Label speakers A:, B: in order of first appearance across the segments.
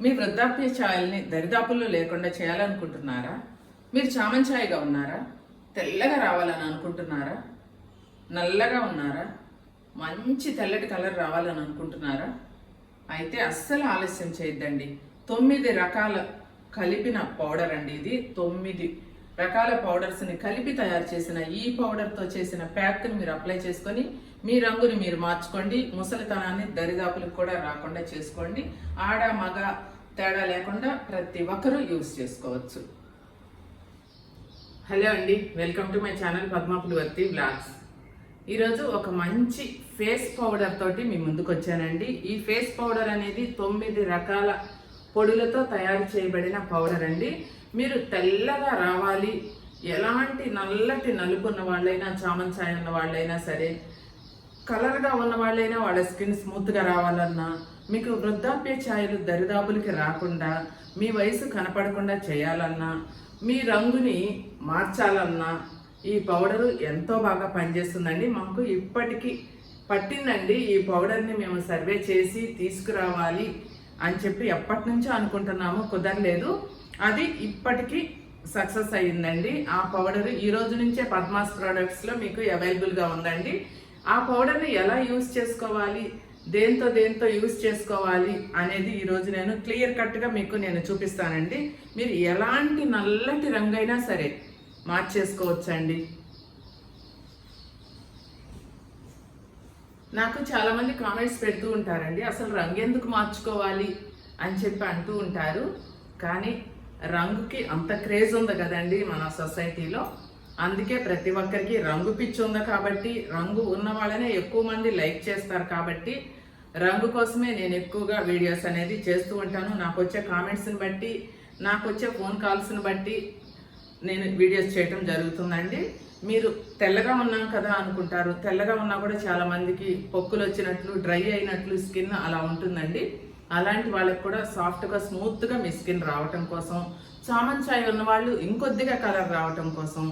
A: మీ వృద్ధాప్య ఛాయల్ని దరిదాపుల్లో లేకుండా చేయాలనుకుంటున్నారా? మీరు చామంచాయిగా ఉన్నారా? తెల్లగా రావాలని అనుకుంటున్నారా? నల్లగా ఉన్నారా? మంచి తెల్లటి కలర్ రావాలని అనుకుంటున్నారా? అయితే అస్సలు ఆలస్యం చేయొద్దండి. తొమ్మిది రకాల కలిపిన పౌడర్ అండి ఇది. తొమ్మిది రకాల పౌడర్స్ని కలిపి తయారు చేసిన ఈ పౌడర్తో చేసిన ప్యాక్ని మీరు అప్లై చేసుకొని మీ రంగుని మీరు మార్చుకోండి. ముసలితనాన్ని దరిదాపులకు కూడా రాకుండా చేసుకోండి. ఆడ మగ తేడా లేకుండా ప్రతి ఒక్కరూ యూస్ చేసుకోవచ్చు. హలో అండి. Welcome to my channel Padma Pulivarthi blogs ఈరోజు ఒక మంచి ఫేస్ పౌడర్ తోటి మీ ముందుకు వచ్చానండి. ఈ ఫేస్ పౌడర్ అనేది తొమ్మిది రకాల పొడులతో తయారు చేయబడిన పౌడర్ అండి. మీరు తెల్లగా రావాలి. ఎలాంటి నల్లటి నలుపు ఉన్న వాళ్ళైనా చామన్ ఛాయ్ ఉన్న వాళ్ళైనా సరే కలర్గా ఉన్న వాళ్ళైనా వాళ్ళ స్కిన్ స్మూత్గా రావాలన్నా మీకు వృద్ధాప్య ఛాయలు దరిదాపులకి రాకుండా మీ వయసు కనపడకుండా చేయాలన్నా మీ రంగుని మార్చాలన్నా ఈ పౌడరు ఎంతో బాగా పనిచేస్తుందండి. మాకు ఇప్పటికీ పట్టిందండి. ఈ పౌడర్ని మేము సర్వే చేసి తీసుకురావాలి అని చెప్పి ఎప్పటి నుంచో అనుకుంటున్నాము. కుదరలేదు. అది ఇప్పటికీ సక్సెస్ అయ్యిందండి. ఆ పౌడర్ ఈ రోజు నుంచే పద్మాస్ ప్రోడక్ట్స్లో మీకు అవైలబుల్గా ఉందండి. ఆ పౌడర్ని ఎలా యూస్ చేసుకోవాలి? దేంతో దేంతో యూస్ చేసుకోవాలి అనేది ఈరోజు నేను క్లియర్ కట్గా మీకు నేను చూపిస్తానండి. మీరు ఎలాంటి నల్లటి రంగైనా సరే మార్చేసుకోవచ్చండి. నాకు చాలామంది కామెంట్స్ పెడుతూ ఉంటారండి అసలు రంగు ఎందుకు మార్చుకోవాలి? అని చెప్పి అంటూ ఉంటారు. కానీ రంగుకి అంత క్రేజ్ ఉంది కదండి మన సొసైటీలో. అందుకే ప్రతి ఒక్కరికి రంగు పిచ్చి ఉంది కాబట్టి రంగు ఉన్న వాళ్ళనే ఎక్కువ మంది లైక్ చేస్తారు కాబట్టి రంగు కోసమే నేను ఎక్కువగా వీడియోస్ అనేది చేస్తూ ఉంటాను. నాకు వచ్చే కామెంట్స్ని బట్టి నాకు వచ్చే ఫోన్ కాల్స్ని బట్టి నేను వీడియోస్ చేయటం జరుగుతుందండి. మీరు తెల్లగా ఉన్నాం కదా అనుకుంటారు. తెల్లగా ఉన్నా కూడా చాలా మందికి పొక్కులు వచ్చినట్లు డ్రై అయినట్లు స్కిన్ అలా ఉంటుందండి. అలాంటి వాళ్ళకి కూడా సాఫ్ట్గా స్మూత్గా మీ స్కిన్ రావటం కోసం చామంచాయ్ ఉన్న ఉన్నవాళ్ళు ఇంకొద్దిగా కలర్ రావటం కోసం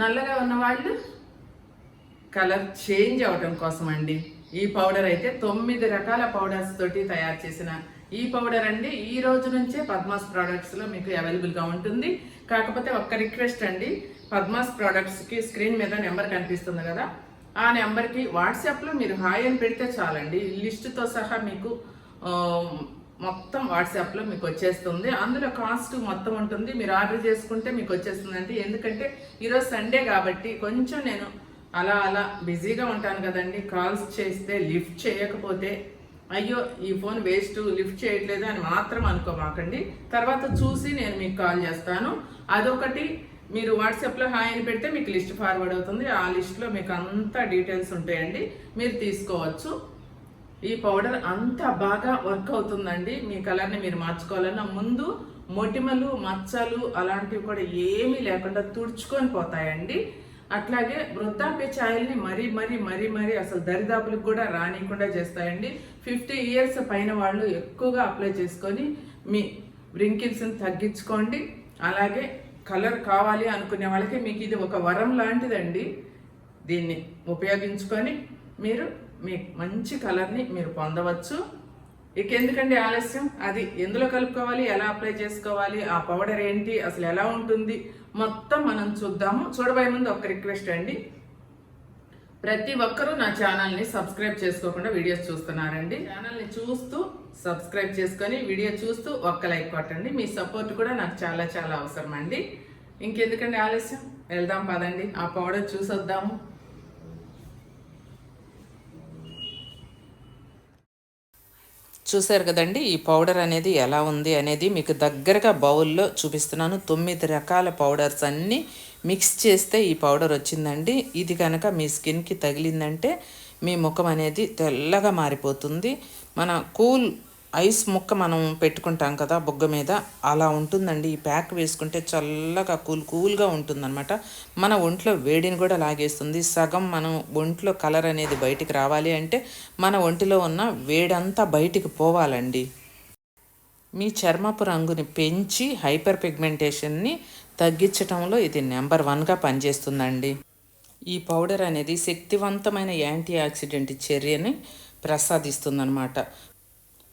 A: నల్లగా ఉన్నవాళ్ళు కలర్ చేంజ్ అవటం కోసం అండి ఈ పౌడర్ అయితే తొమ్మిది రకాల పౌడర్స్ తోటి తయారు చేసిన ఈ పౌడర్ అండి. ఈ రోజు నుంచే పద్మాస్ ప్రోడక్ట్స్లో మీకు అవైలబుల్గా ఉంటుంది. కాకపోతే ఒక్క రిక్వెస్ట్ అండి. పద్మాస్ ప్రోడక్ట్స్కి స్క్రీన్ మీద నెంబర్ కనిపిస్తుంది కదా. ఆ నెంబర్కి వాట్సాప్లో మీరు హాయ్ అని పెడితే చాలండి. లిస్టుతో సహా మీకు మొత్తం వాట్సాప్లో మీకు వచ్చేస్తుంది. అందులో కాస్ట్ మొత్తం ఉంటుంది. మీరు ఆర్డర్ చేసుకుంటే మీకు వచ్చేస్తుంది అంటే ఎందుకంటే ఈరోజు సండే కాబట్టి కొంచెం నేను అలా అలా బిజీగా ఉంటాను కదండి. కాల్స్ చేస్తే లిఫ్ట్ చేయకపోతే అయ్యో ఈ ఫోన్ వేస్ట్ లిఫ్ట్ చేయట్లేదు అని మాత్రం అనుకోమాకండి. తర్వాత చూసి నేను మీకు కాల్ చేస్తాను. అదొకటి మీరు వాట్సాప్లో హాయ్ అని పెడితే మీకు లిస్ట్ ఫార్వర్డ్ అవుతుంది. ఆ లిస్ట్లో మీకు అంతా డీటెయిల్స్ ఉంటాయండి. మీరు తీసుకోవచ్చు. ఈ పౌడర్ అంత బాగా వర్క్ అవుతుందండి. మీ కలర్ని మీరు మార్చుకోవాలన్నా ముందు మొటిమలు మచ్చలు అలాంటివి కూడా ఏమీ లేకుండా తుడుచుకొని పోతాయండి. అట్లాగే వృద్ధాప్య ఛాయల్ని మరీ మరీ మరీ మరీ అసలు దరిదాపులకు కూడా రానియకుండా చేస్తాయండి. ఫిఫ్టీ ఇయర్స్ పైన వాళ్ళు ఎక్కువగా అప్లై చేసుకొని మీ వ్రింకిల్స్ని తగ్గించుకోండి. అలాగే కలర్ కావాలి అనుకునే వాళ్ళకి మీకు ఇది ఒక వరం లాంటిదండి. దీన్ని ఉపయోగించుకొని మీరు మీ మంచి కలర్ని మీరు పొందవచ్చు. ఇక ఎందుకండి ఆలస్యం? అది ఎందులో కలుపుకోవాలి? ఎలా అప్లై చేసుకోవాలి? ఆ పౌడర్ ఏంటి? అసలు ఎలా ఉంటుంది? మొత్తం మనం చూద్దాము. చూడబోయే ముందు ఒక రిక్వెస్ట్ అండి. ప్రతి ఒక్కరూ నా ఛానల్ని సబ్స్క్రైబ్ చేసుకోకుండా వీడియోస్ చూస్తున్నారండి. ఛానల్ని చూస్తూ సబ్స్క్రైబ్ చేసుకొని వీడియో చూస్తూ ఒక్క లైక్ కొట్టండి. మీ సపోర్ట్ కూడా నాకు చాలా చాలా అవసరం అండి ఇంకెందుకండి ఆలస్యం? వెళ్దాం పదండి. ఆ పౌడర్ చూసొద్దాము. చూసారు కదండి ఈ పౌడర్ అనేది ఎలా ఉంది అనేది మీకు దగ్గరగా బౌల్లో చూపిస్తున్నాను. తొమ్మిది రకాల పౌడర్స్ అన్నీ మిక్స్ చేస్తే ఈ పౌడర్ వచ్చిందండి. ఇది కనుక మీ స్కిన్కి తగిలిందంటే మీ ముఖం అనేది తెల్లగా మారిపోతుంది. మన కూల్ ఐస్ ముక్క మనం పెట్టుకుంటాం కదా బొగ్గ మీద అలా ఉంటుందండి. ఈ ప్యాక్ వేసుకుంటే చల్లగా కూల్ కూల్గా ఉంటుందన్నమాట. మన ఒంట్లో వేడిని కూడా లాగేస్తుంది. సగం మనం ఒంట్లో కలర్ అనేది బయటికి రావాలి అంటే మన ఒంటిలో ఉన్న వేడంతా బయటికి పోవాలండి. మీ చర్మపు రంగుని పెంచి హైపర్ పిగ్మెంటేషన్ని తగ్గించటంలో ఇది నెంబర్ వన్గా పనిచేస్తుందండి. ఈ పౌడర్ అనేది శక్తివంతమైన యాంటీ ఆక్సిడెంట్ చర్యని ప్రసాదిస్తుందనమాట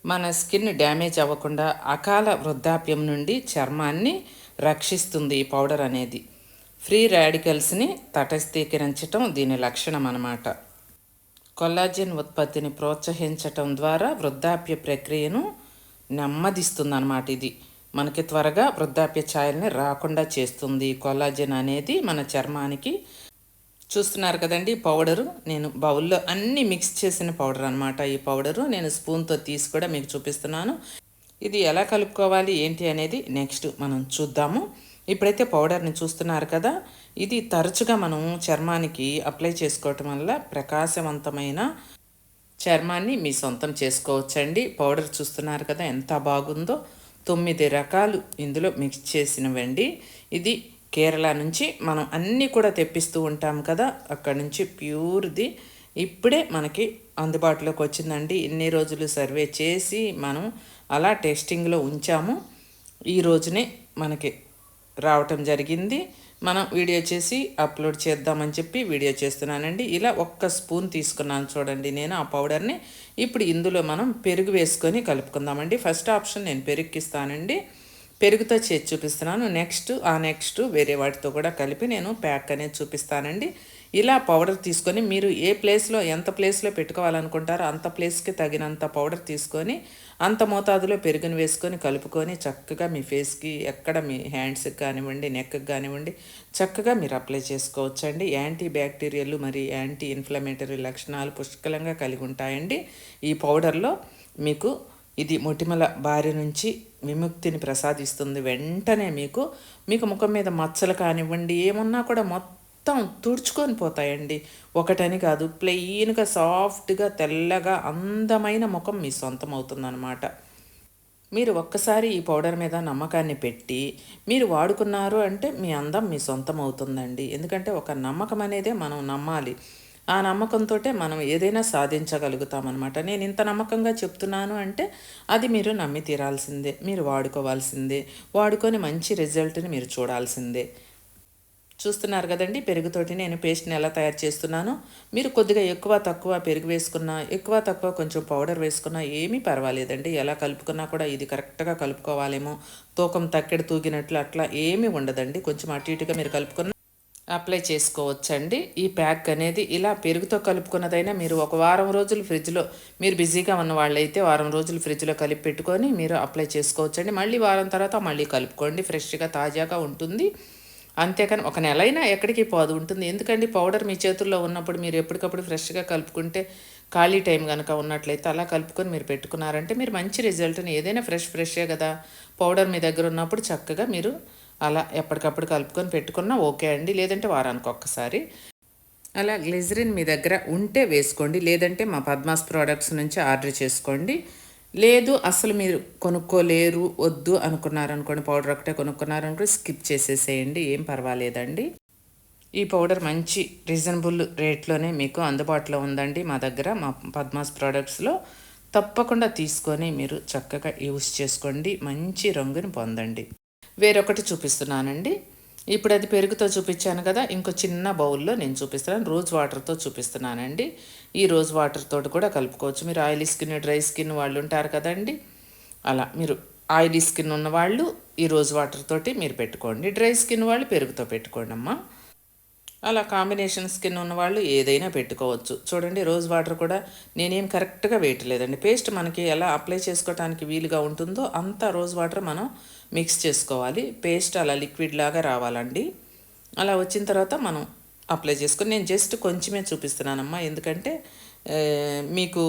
A: మన స్కిన్ డ్యామేజ్ అవ్వకుండా అకాల వృద్ధాప్యం నుండి చర్మాన్ని రక్షిస్తుంది ఈ పౌడర్ అనేది. ఫ్రీ రాడికల్స్ని తటస్థీకరించటం దీని లక్షణం అన్నమాట. కొల్లాజిన్ ఉత్పత్తిని ప్రోత్సహించటం ద్వారా వృద్ధాప్య ప్రక్రియను నెమ్మదిస్తుంది అన్నమాట ఇది. మనకి త్వరగా వృద్ధాప్య ఛాయల్ని రాకుండా చేస్తుంది. కొల్లాజిన్ అనేది మన చర్మానికి చూస్తున్నారు కదండి పౌడరు. నేను బౌల్లో అన్నీ మిక్స్ చేసిన పౌడర్ అనమాట ఈ పౌడరు. నేను స్పూన్తో తీసి కూడా మీకు చూపిస్తున్నాను. ఇది ఎలా కలుపుకోవాలి ఏంటి అనేది నెక్స్ట్ మనం చూద్దాము. ఇప్పుడైతే పౌడర్ని చూస్తున్నారు కదా ఇది తరచుగా మనం చర్మానికి అప్లై చేసుకోవటం వల్ల ప్రకాశవంతమైన చర్మాన్ని మీ సొంతం చేసుకోవచ్చండి. పౌడర్ చూస్తున్నారు కదా ఎంత బాగుందో. తొమ్మిది రకాలు ఇందులో మిక్స్ చేసినవండి. ఇది కేరళ నుంచి మనం అన్నీ కూడా తెప్పిస్తూ ఉంటాం కదా అక్కడ నుంచి ప్యూర్ది ఇప్పుడే మనకి అందుబాటులోకి వచ్చిందండి. ఇన్ని రోజులు సర్వే చేసి మనం అలా టెస్టింగ్లో ఉంచాము. ఈ రోజునే మనకి రావటం జరిగింది. మనం వీడియో చేసి అప్లోడ్ చేద్దామని చెప్పి వీడియో చేస్తున్నానండి. ఇలా ఒక్క స్పూన్ తీసుకున్నాను చూడండి నేను ఆ పౌడర్ని. ఇప్పుడు ఇందులో మనం పెరుగు వేసుకొని కలుపుకుందామండి. ఫస్ట్ ఆప్షన్ నేను పెరుగుకిస్తానండి పెరుగుతో చేసి చూపిస్తున్నాను. నెక్స్ట్ ఆ నెక్స్ట్ వేరే వాటితో కూడా కలిపి నేను ప్యాక్ అనేది చూపిస్తానండి. ఇలా పౌడర్ తీసుకొని మీరు ఏ ప్లేస్లో ఎంత ప్లేస్లో పెట్టుకోవాలనుకుంటారో అంత ప్లేస్కి తగినంత పౌడర్ తీసుకొని అంత మోతాదులో పెరుగుని వేసుకొని కలుపుకొని చక్కగా మీ ఫేస్కి ఎక్కడ మీ హ్యాండ్స్కి కానివ్వండి నెక్కి కానివ్వండి చక్కగా మీరు అప్లై చేసుకోవచ్చండి. యాంటీ బ్యాక్టీరియల్ మరి యాంటీ ఇన్ఫ్లమేటరీ లక్షణాలు పుష్కలంగా కలిగి ఉంటాయండి. ఈ పౌడర్లో మీకు ఇది మొటిమల బారి నుంచి విముక్తిని ప్రసాదిస్తుంది వెంటనే మీకు. మీకు ముఖం మీద మచ్చలు కానివ్వండి ఏమున్నా కూడా మొత్తం తుడుచుకొని పోతాయండి. ఒకటని కాదు ప్లెయిన్గా సాఫ్ట్గా తెల్లగా అందమైన ముఖం మీ సొంతం అవుతుందన్నమాట మీరు ఒక్కసారి ఈ పౌడర్ మీద నమ్మకాన్ని పెట్టి మీరు వాడుకున్నారు అంటే మీ అందం మీ సొంతం అవుతుందండి ఎందుకంటే ఒక నమ్మకం అనేదే మనం నమ్మాలి. ఆ నమ్మకంతో మనం ఏదైనా సాధించగలుగుతామన్నమాట. నేను ఇంత నమ్మకంగా చెప్తున్నాను అంటే అది మీరు నమ్మి తీరాల్సిందే మీరు వాడుకోవాల్సిందే వాడుకొని మంచి రిజల్ట్ని మీరు చూడాల్సిందే. చూస్తున్నారు కదండి పెరుగుతోటి నేను పేస్ట్ని ఎలా తయారు చేస్తున్నాను. మీరు కొద్దిగా ఎక్కువ తక్కువ పెరుగు వేసుకున్నా ఎక్కువ తక్కువ కొంచెం పౌడర్ వేసుకున్నా ఏమీ పర్వాలేదండి. ఎలా కలుపుకున్నా కూడా ఇది కరెక్ట్గా కలుపుకోవాలేమో. తూకం తక్కెడు తూగినట్లు అట్లా ఏమీ ఉండదండి. కొంచెం అటు ఇటుగా మీరు కలుపుకున్న అప్లై చేసుకోవచ్చండి. ఈ ప్యాక్ అనేది ఇలా పెరుగుతో కలుపుకున్నదైనా మీరు ఒక వారం రోజులు ఫ్రిడ్జ్లో మీరు బిజీగా ఉన్న వాళ్ళైతే వారం రోజులు ఫ్రిడ్జ్లో కలిపి పెట్టుకొని మీరు అప్లై చేసుకోవచ్చండి. మళ్ళీ వారం తర్వాత మళ్ళీ కలుపుకోండి. ఫ్రెష్గా తాజాగా ఉంటుంది. అంతేకాని ఒక నెలైనా ఎక్కడికి పోదు ఉంటుంది. ఎందుకండి? పౌడర్ మీ చేతుల్లో ఉన్నప్పుడు మీరు ఎప్పటికప్పుడు ఫ్రెష్గా కలుపుకుంటే ఖాళీ టైం కనుక ఉన్నట్లయితే అలా కలుపుకొని మీరు పెట్టుకున్నారంటే మీరు మంచి రిజల్ట్ని ఏదైనా ఫ్రెష్ ఫ్రెషే కదా. పౌడర్ మీ దగ్గర ఉన్నప్పుడు చక్కగా మీరు అలా ఎప్పటికప్పుడు కలుపుకొని పెట్టుకున్నా ఓకే అండి. లేదంటే వారానికి ఒక్కసారి. అలా గ్లిజరిన్ మీ దగ్గర ఉంటే వేసుకోండి. లేదంటే మా పద్మాస్ ప్రోడక్ట్స్ నుంచి ఆర్డర్ చేసుకోండి. లేదు అసలు మీరు కొనుక్కోలేరు వద్దు అనుకున్నారనుకోండి పౌడర్ ఒకటే కొనుక్కున్నారనుకోండి స్కిప్ చేసేసేయండి. ఏం పర్వాలేదండి. ఈ పౌడర్ మంచి రీజనబుల్ రేట్లోనే మీకు అందుబాటులో ఉందండి మా దగ్గర. మా పద్మాస్ ప్రోడక్ట్స్లో తప్పకుండా తీసుకొని మీరు చక్కగా యూస్ చేసుకోండి. మంచి రంగుని పొందండి. వేరొకటి చూపిస్తున్నానండి. ఇప్పుడు అది పెరుగుతో చూపించాను కదా ఇంకో చిన్న బౌల్లో నేను చూపిస్తున్నాను. రోజ్ వాటర్తో చూపిస్తున్నానండి. ఈ రోజ్ వాటర్తో కూడా కలుపుకోవచ్చు. మీరు ఆయిలీ స్కిన్ డ్రై స్కిన్ వాళ్ళు ఉంటారు కదండి. అలా మీరు ఆయిలీ స్కిన్ ఉన్న వాళ్ళు ఈ రోజ్ వాటర్ తోటి మీరు పెట్టుకోండి. డ్రై స్కిన్ వాళ్ళు పెరుగుతో పెట్టుకోండి అమ్మా అలా కాంబినేషన్ స్కిన్ ఉన్నవాళ్ళు ఏదైనా పెట్టుకోవచ్చు. చూడండి రోజ్ వాటర్ కూడా నేనేం కరెక్ట్గా వేయట్లేదండి. పేస్ట్ మనకి ఎలా అప్లై చేసుకోవడానికి వీలుగా ఉంటుందో అంత రోజ్ వాటర్ మనం మిక్స్ చేసుకోవాలి. పేస్ట్ అలా లిక్విడ్ లాగా రావాలండి. అలా వచ్చిన తర్వాత మనం అప్లై చేసుకుని నేను జస్ట్ కొంచెమే చూపిస్తున్నానమ్మా. ఎందుకంటే మీకు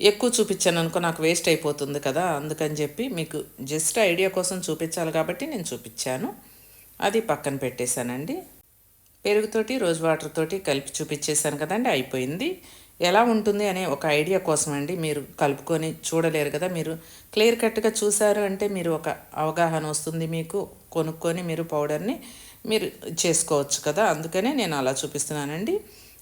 A: ఎక్కువ చూపించాను అనుకో నాకు వేస్ట్ అయిపోతుంది కదా అందుకని చెప్పి మీకు జస్ట్ ఐడియా కోసం చూపించాలి కాబట్టి నేను చూపించాను. అది పక్కన పెట్టేశానండి. పెరుగుతోటి రోజ్ వాటర్ తోటి కలిపి చూపించేశాను కదండి అయిపోయింది. ఎలా ఉంటుంది అనే ఒక ఐడియా కోసం అండి మీరు కలుపుకొని చూడలేరు కదా మీరు క్లియర్ కట్గా చూసారు అంటే మీరు ఒక అవగాహన వస్తుంది మీకు కొనుక్కొని మీరు పౌడర్ని మీరు చేసుకోవచ్చు కదా అందుకనే నేను అలా చూపిస్తున్నానండి.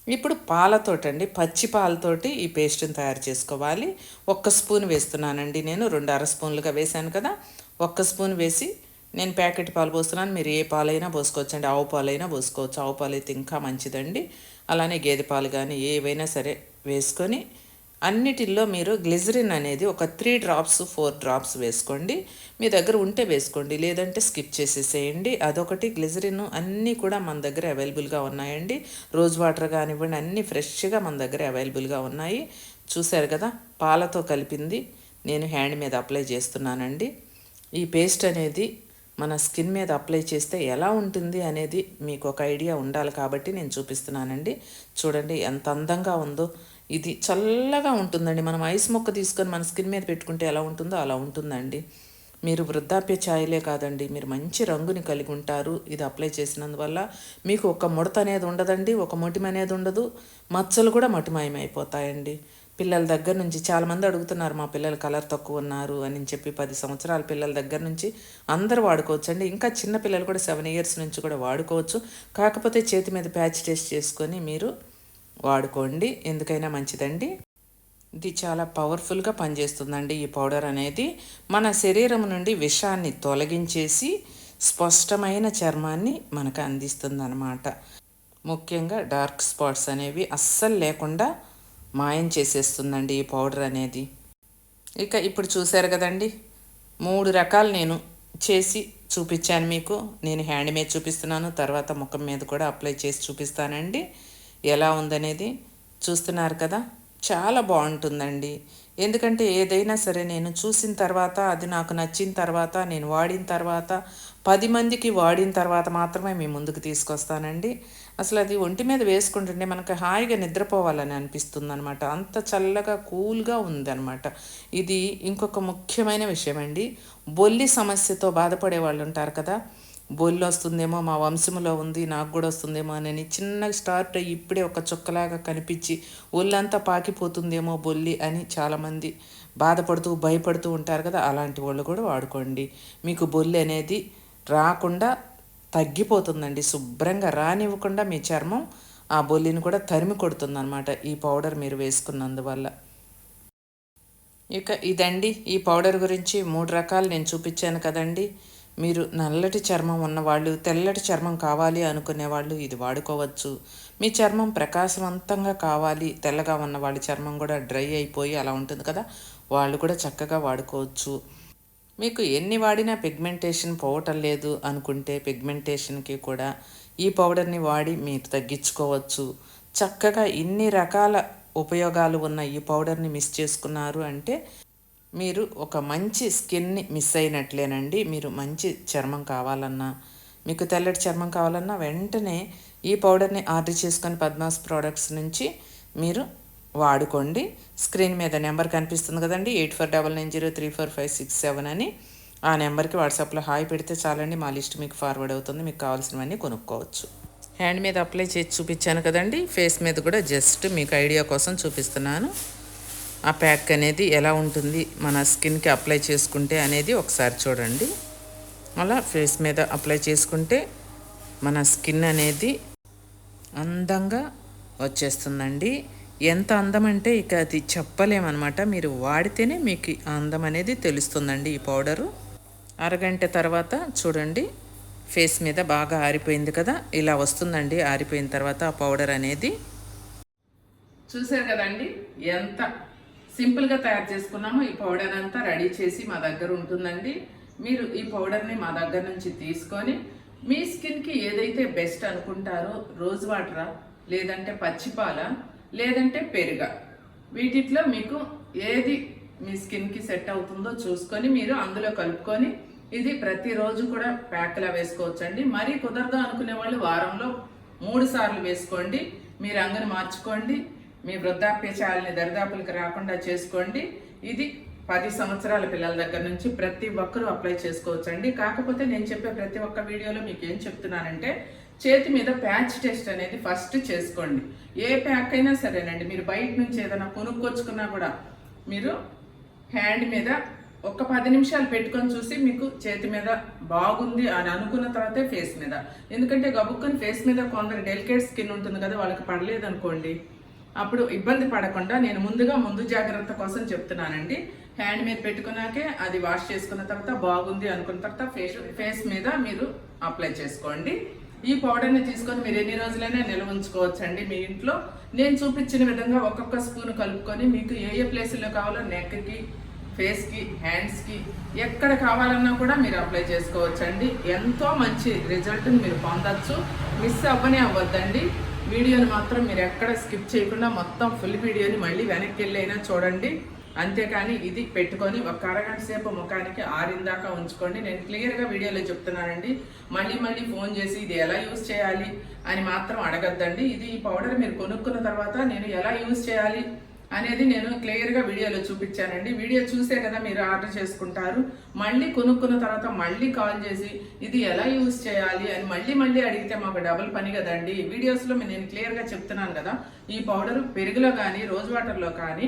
A: ఇప్పుడు పాలతోటండి పచ్చి పాలతోటి ఈ పేస్ట్ని తయారు చేసుకోవాలి. ఒక్క స్పూన్ వేస్తున్నానండి నేను రెండు అర స్పూన్లుగా వేశాను కదా ఒక్క స్పూన్ వేసి నేను ప్యాకెట్ పాలు పోస్తున్నాను మీరు ఏ పాలైనా పోసుకోవచ్చు అండి ఆవు పాలైనా పోసుకోవచ్చు. ఆవు పాలు అయితే ఇంకా మంచిదండి. అలానే గేదె పాలు కానీ ఏవైనా సరే వేసుకొని
B: అన్నిటిల్లో మీరు గ్లిజరిన్ అనేది ఒక త్రీ డ్రాప్స్ ఫోర్ డ్రాప్స్ వేసుకోండి. మీ దగ్గర ఉంటే వేసుకోండి. లేదంటే స్కిప్ చేసేసేయండి. అదొకటి. గ్లిజరిన్ అన్నీ కూడా మన దగ్గర అవైలబుల్గా ఉన్నాయండి. రోజ్ వాటర్ కానివ్వండి అన్నీ ఫ్రెష్గా మన దగ్గర అవైలబుల్గా ఉన్నాయి. చూశారు కదా? పాలతో కలిపింది. నేను హ్యాండ్ మీద అప్లై చేస్తున్నానండి. ఈ పేస్ట్ అనేది మన స్కిన్ మీద అప్లై చేస్తే ఎలా ఉంటుంది అనేది మీకు ఒక ఐడియా ఉండాలి కాబట్టి నేను చూపిస్తున్నానండి. చూడండి ఎంత అందంగా ఉందో. ఇది చల్లగా ఉంటుందండి. మనం ఐస్ మొక్క తీసుకొని మన స్కిన్ మీద పెట్టుకుంటే ఎలా ఉంటుందో అలా ఉంటుందండి. మీరు వృద్ధాప్య ఛాయలే కాదండి. మీరు మంచి రంగుని కలిగి ఉంటారు. ఇది అప్లై చేసినందువల్ల మీకు ఒక ముడత అనేది ఉండదండి. ఒక మొటిమ అనేది ఉండదు. మచ్చలు కూడా మటిమాయమైపోతాయండి. పిల్లల దగ్గర నుంచి చాలామంది అడుగుతున్నారు మా పిల్లలు కలర్ తక్కువ ఉన్నారు అని చెప్పి పది సంవత్సరాల పిల్లల దగ్గర నుంచి అందరూ వాడుకోవచ్చు అండి ఇంకా చిన్న పిల్లలు కూడా సెవెన్ ఇయర్స్ నుంచి కూడా వాడుకోవచ్చు. కాకపోతే చేతి మీద ప్యాచ్ టెస్ట్ చేసుకొని మీరు వాడుకోండి. ఎందుకైనా మంచిదండి. ఇది చాలా పవర్ఫుల్గా పనిచేస్తుందండి ఈ పౌడర్ అనేది. మన శరీరం నుండి విషాన్ని తొలగించేసి స్పష్టమైన చర్మాన్ని మనకు అందిస్తుందన్నమాట. ముఖ్యంగా డార్క్ స్పాట్స్ అనేవి అస్సలు లేకుండా మాయం చేసేస్తుందండి ఈ పౌడర్ అనేది. ఇక ఇప్పుడు చూశారు కదండి మూడు రకాలు నేను చేసి చూపించాను మీకు. నేను హ్యాండ్ మీద చూపిస్తున్నాను తర్వాత ముఖం మీద కూడా అప్లై చేసి చూపిస్తానండి. ఎలా ఉందనేది చూస్తున్నారు కదా చాలా బాగుంటుందండి. ఎందుకంటే ఏదైనా సరే నేను చూసిన తర్వాత అది నాకు నచ్చిన తర్వాత నేను వాడిన తర్వాత పది మందికి వాడిన తర్వాత మాత్రమే మీ ముందుకు తీసుకొస్తానండి. అసలు అది ఒంటి మీద వేసుకుంటుంటే మనకు హాయిగా నిద్రపోవాలని అనిపిస్తుంది అనమాట అంత చల్లగా కూల్గా ఉందన్నమాట. ఇది ఇంకొక ముఖ్యమైన విషయం అండి బొల్లి సమస్యతో బాధపడే వాళ్ళు ఉంటారు కదా బొల్లి వస్తుందేమో మా వంశంలో ఉంది నాకు కూడా వస్తుందేమో అని చిన్నగా స్టార్ట్ అయ్యి ఇప్పుడే ఒక చుక్కలాగా కనిపించి ఒళ్ళంతా పాకిపోతుందేమో బొల్లి అని చాలామంది బాధపడుతూ భయపడుతూ ఉంటారు కదా అలాంటి వాళ్ళు కూడా వాడుకోండి. మీకు బొల్లి అనేది రాకుండా తగ్గిపోతుందండి శుభ్రంగా రానివ్వకుండా మీ చర్మం ఆ బొల్లిని కూడా తరిమి కొడుతుందన్నమాట ఈ పౌడర్ మీరు వేసుకున్నందువల్ల. ఇక ఇదండి ఈ పౌడర్ గురించి మూడు రకాలు నేను చూపించాను కదండి. మీరు నల్లటి చర్మం ఉన్నవాళ్ళు తెల్లటి చర్మం కావాలి అనుకునే వాళ్ళు ఇది వాడుకోవచ్చు. మీ చర్మం ప్రకాశవంతంగా కావాలి తెల్లగా ఉన్న వాళ్ళ చర్మం కూడా డ్రై అయిపోయి అలా ఉంటుంది కదా వాళ్ళు కూడా చక్కగా వాడుకోవచ్చు. మీకు ఎన్ని వాడినా పిగ్మెంటేషన్ పోవటం లేదు అనుకుంటే పిగ్మెంటేషన్కి కూడా ఈ పౌడర్ని వాడి మీరు తగ్గించుకోవచ్చు. చక్కగా ఇన్ని రకాల ఉపయోగాలు ఉన్న ఈ పౌడర్ని మిస్ చేసుకున్నారు అంటే మీరు ఒక మంచి స్కిన్ని మిస్ అయినట్లేనండి. మీరు మంచి చర్మం కావాలన్నా మీకు తెల్లటి చర్మం కావాలన్నా వెంటనే ఈ పౌడర్ని ఆర్డర్ చేసుకొని పద్మాస్ ప్రోడక్ట్స్ నుంచి మీరు వాడుకోండి. స్క్రీన్ మీద నెంబర్ కనిపిస్తుంది కదండి. Eight four double nine zero three four five six seven అని. ఆ నెంబర్కి వాట్సాప్లో హాయ్ పెడితే చాలండి. మా లిస్ట్ మీకు ఫార్వర్డ్ అవుతుంది. మీకు కావాల్సినవన్నీ కొనుక్కోవచ్చు. హ్యాండ్ మీద అప్లై చేసి చూపించాను కదండి. ఫేస్ మీద కూడా జస్ట్ మీకు ఐడియా కోసం చూపిస్తున్నాను. ఆ ప్యాక్ అనేది ఎలా ఉంటుంది మన స్కిన్కి అప్లై చేసుకుంటే అనేది ఒకసారి చూడండి. అలా ఫేస్ మీద అప్లై చేసుకుంటే మన స్కిన్ అనేది అందంగా వచ్చేస్తుందండి. ఎంత అందం అంటే ఇక అది చెప్పలేమన్నమాట. మీరు వాడితేనే మీకు ఆ అందం అనేది తెలుస్తుందండి ఈ పౌడరు. అరగంట తర్వాత చూడండి ఫేస్ మీద బాగా ఆరిపోయింది కదా ఇలా వస్తుందండి ఆరిపోయిన తర్వాత ఆ పౌడర్ అనేది.
A: చూసారు కదండి ఎంత సింపుల్గా తయారు చేసుకున్నాము. ఈ పౌడర్ అంతా రెడీ చేసి మా దగ్గర ఉంటుందండి. మీరు ఈ పౌడర్ని మా దగ్గర నుంచి తీసుకొని మీ స్కిన్కి ఏదైతే బెస్ట్ అనుకుంటారో రోజ్ వాటరా లేదంటే పచ్చిపాల లేదంటే పెరుగ వీటిట్లో మీకు ఏది మీ స్కిన్కి సెట్ అవుతుందో చూసుకొని మీరు అందులో కలుపుకొని ఇది ప్రతిరోజు కూడా ప్యాక్లా వేసుకోవచ్చండి. మరీ కుదరదు అనుకునే వాళ్ళు వారంలో మూడు సార్లు వేసుకోండి. మీ రంగును మార్చుకోండి. మీ వృద్ధాప్య చాలని దరిదాపులకు రాకుండా చేసుకోండి. ఇది పది సంవత్సరాల పిల్లల దగ్గర నుంచి ప్రతి ఒక్కరూ అప్లై చేసుకోవచ్చండి. కాకపోతే నేను చెప్పే ప్రతి ఒక్క వీడియోలో మీకు ఏం చెప్తున్నానంటే చేతి మీద ప్యాచ్ టెస్ట్ అనేది ఫస్ట్ చేసుకోండి. ఏ ప్యాక్ అయినా సరేనండి. మీరు బయట నుంచి ఏదైనా కొనుక్కొచ్చుకున్నా కూడా మీరు హ్యాండ్ మీద ఒక పది నిమిషాలు పెట్టుకొని చూసి మీకు చేతి మీద బాగుంది అని అనుకున్న తర్వాతే ఫేస్ మీద. ఎందుకంటే గబుక్కుని ఫేస్ మీద కొందరు డెలికేట్ స్కిన్ ఉంటుంది కదా వాళ్ళకి పడలేదు అనుకోండి అప్పుడు ఇబ్బంది పడకుండా నేను ముందుగా ముందు జాగ్రత్త కోసం చెప్తున్నానండి. హ్యాండ్ మీద పెట్టుకున్నాకే అది వాష్ చేసుకున్న తర్వాత బాగుంది అనుకున్న తర్వాత ఫేస్ ఫేస్ మీద మీరు అప్లై చేసుకోండి. ఈ పౌడర్ని తీసుకొని మీరు ఎన్ని రోజులైనా నిల్వ ఉంచుకోవచ్చండి మీ ఇంట్లో. నేను చూపించిన విధంగా ఒక్కొక్క స్పూన్ కలుపుకొని మీకు ఏ ఏ ప్లేసుల్లో కావాలో నెక్కి ఫేస్కి హ్యాండ్స్కి ఎక్కడ కావాలన్నా కూడా మీరు అప్లై చేసుకోవచ్చండి. ఎంతో మంచి రిజల్ట్ని మీరు పొందచ్చు. మిస్ అవ్వనే అవ్వద్దండి. వీడియోని మాత్రం మీరు ఎక్కడ స్కిప్ చేయకుండా మొత్తం ఫుల్ వీడియోని మళ్ళీ వెనక్కి వెళ్ళైనా చూడండి. అంతేకాని ఇది పెట్టుకొని ఒక అరగంట సేపు ముఖానికి ఆరిందాకా ఉంచుకోండి. నేను క్లియర్గా వీడియోలో చెప్తున్నానండి. మళ్ళీ మళ్ళీ ఫోన్ చేసి ఇది ఎలా యూజ్ చేయాలి అని మాత్రం అడగద్దండి. ఇది ఈ పౌడర్ మీరు కొనుక్కున్న తర్వాత నేను ఎలా యూజ్ చేయాలి? అనేది నేను క్లియర్గా వీడియోలో చూపించానండి. వీడియో చూసే కదా మీరు ఆర్డర్ చేసుకుంటారు. మళ్ళీ కొనుక్కున్న తర్వాత మళ్ళీ కాల్ చేసి ఇది ఎలా యూజ్ చేయాలి అని మళ్ళీ మళ్ళీ అడిగితే మాకు డబుల్ పని కదండి. వీడియోస్లో నేను క్లియర్గా చెప్తున్నాను కదా ఈ పౌడర్ పెరుగులో కానీ రోజ్ వాటర్లో కానీ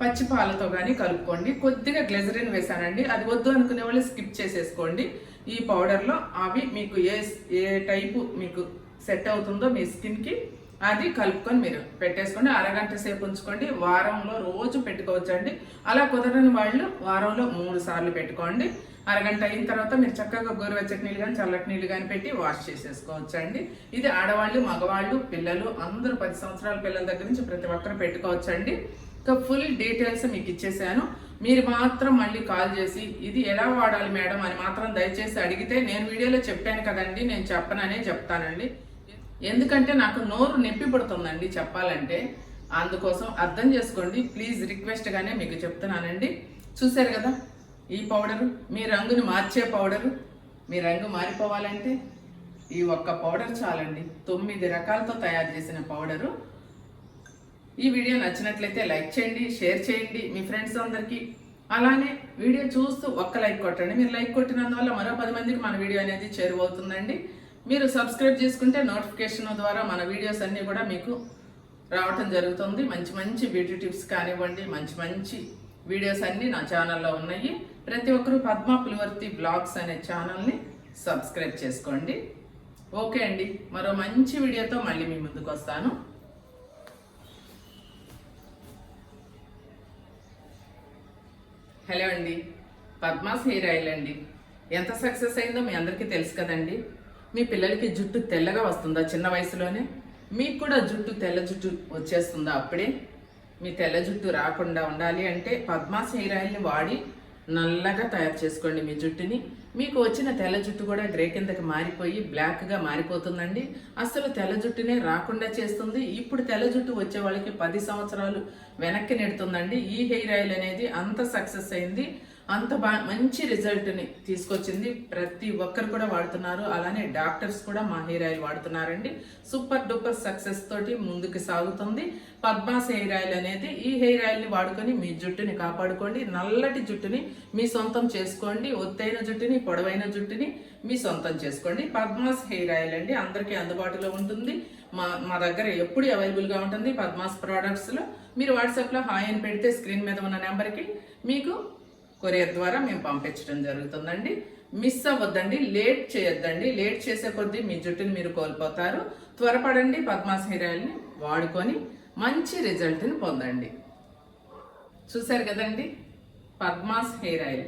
A: పచ్చి పాలతో కానీ కలుపుకోండి. కొద్దిగా గ్లెజరిన్ వేసానండి అది వద్దు అనుకునే వాళ్ళు స్కిప్ చేసేసుకోండి. ఈ పౌడర్లో అవి మీకు ఏ ఏ టైపు మీకు సెట్ అవుతుందో మీ స్కిన్కి అది కలుపుకొని మీరు పెట్టేసుకోండి. అరగంట సేపు ఉంచుకోండి. వారంలో రోజు పెట్టుకోవచ్చండి. అలా కుదరని వాళ్ళు వారంలో మూడు సార్లు పెట్టుకోండి. అరగంట అయిన తర్వాత మీరు చక్కగా గోరువెచ్చటి నీళ్ళు కానీ చల్లటి నీళ్ళు కానీ పెట్టి వాష్ చేసేసుకోవచ్చండి. ఇది ఆడవాళ్ళు మగవాళ్ళు పిల్లలు అందరూ పది సంవత్సరాల పిల్లల దగ్గర నుంచి ప్రతి ఒక్కరు పెట్టుకోవచ్చండి. ఇంకా ఫుల్ డీటెయిల్స్ మీకు ఇచ్చేసాను. మీరు మాత్రం మళ్ళీ కాల్ చేసి ఇది ఎలా వాడాలి మేడం? అని మాత్రం దయచేసి అడిగితే నేను వీడియోలో చెప్పాను కదండి. నేను చెప్పననే చెప్తానండి. ఎందుకంటే నాకు నోరు నొప్పి పడుతుందండి చెప్పాలంటే. అందుకోసం అర్థం చేసుకోండి. ప్లీజ్ రిక్వెస్ట్గానే మీకు చెప్తున్నానండి. చూశారు కదా? ఈ పౌడరు మీ రంగుని మార్చే పౌడరు మీ రంగు మారిపోవాలంటే ఈ ఒక్క పౌడర్ చాలండి. తొమ్మిది రకాలతో తయారు చేసిన పౌడరు. ఈ వీడియో నచ్చినట్లయితే లైక్ చేయండి షేర్ చేయండి మీ ఫ్రెండ్స్ అందరికీ. అలానే వీడియో చూస్తూ ఒక్క లైక్ కొట్టండి. మీరు లైక్ కొట్టినందువల్ల మరో పది మందికి మన వీడియో అనేది చేరువవుతుందండి. మీరు సబ్స్క్రైబ్ చేసుకుంటే నోటిఫికేషన్ ద్వారా మన వీడియోస్ అన్నీ కూడా మీకు రావటం జరుగుతుంది. మంచి మంచి బ్యూటీ టిప్స్ కానివ్వండి మంచి మంచి వీడియోస్ అన్నీ నా ఛానల్లో ఉన్నాయి. ప్రతి ఒక్కరూ పద్మ పులివర్తి బ్లాగ్స్ అనే ఛానల్ని సబ్స్క్రైబ్ చేసుకోండి. ఓకే అండి మరో మంచి వీడియోతో మళ్ళీ మీ ముందుకు వస్తాను. హలో అండి పద్మాస్ హెయిర్ ఆయిల్ అండి. ఎంత సక్సెస్ అయిందో మీ అందరికీ తెలుసు కదండి. మీ పిల్లలకి జుట్టు తెల్లగా వస్తుందా చిన్న వయసులోనే? మీకు కూడా జుట్టు తెల్ల జుట్టు వచ్చేస్తుందా అప్పుడే? మీ తెల్ల జుట్టు రాకుండా ఉండాలి అంటే పద్మాస్ హెయిర్ ఆయిల్ని వాడి నల్లగా తయారు చేసుకోండి మీ జుట్టుని. మీకు వచ్చిన తెల్ల జుట్టు కూడా గ్రే కిందకి మారిపోయి బ్లాక్గా మారిపోతుందండి. అసలు తెల్ల జుట్టునే రాకుండా చేస్తుంది. ఇప్పుడు తెల్ల జుట్టు వచ్చే వాళ్ళకి పది సంవత్సరాలు వెనక్కి నెడుతుందండి. ఈ హెయిర్ ఆయిల్ అనేది అంత సక్సెస్ అయింది. అంత బా మంచి రిజల్ట్ని తీసుకొచ్చింది. ప్రతి ఒక్కరు కూడా వాడుతున్నారు. అలానే డాక్టర్స్ కూడా మా హెయిర్ ఆయిల్ వాడుతున్నారండి. సూపర్ డూపర్ సక్సెస్ తోటి ముందుకు సాగుతుంది. పద్మాస్ హెయిర్ ఆయిల్ అనేది ఈ హెయిర్ ఆయిల్ని వాడుకొని మీ జుట్టుని కాపాడుకోండి. నల్లటి జుట్టుని మీ సొంతం చేసుకోండి. ఒత్తైన జుట్టుని పొడవైన జుట్టుని మీ సొంతం చేసుకోండి. పద్మాస్ హెయిర్ ఆయిల్ అండి. అందరికీ అందుబాటులో ఉంటుంది. మా మా దగ్గర ఎప్పుడు అవైలబుల్గా ఉంటుంది పద్మాస్ ప్రోడక్ట్స్లో మీరు వాట్సాప్లో హాయ్ అని పెడితే స్క్రీన్ మీద ఉన్న నెంబర్కి మీకు కొరియర్ ద్వారా మేము పంపించడం జరుగుతుందండి. మిస్ అవ్వద్దండి లేట్ చేయొద్దండి. లేట్ చేసే కొద్దీ మీ జుట్టుని మీరు కోల్పోతారు. త్వరపడండి పద్మాస్ హెయిర్ ఆయిల్ని వాడుకొని మంచి రిజల్ట్ని పొందండి. చూశారు కదండి? Padma's hair oil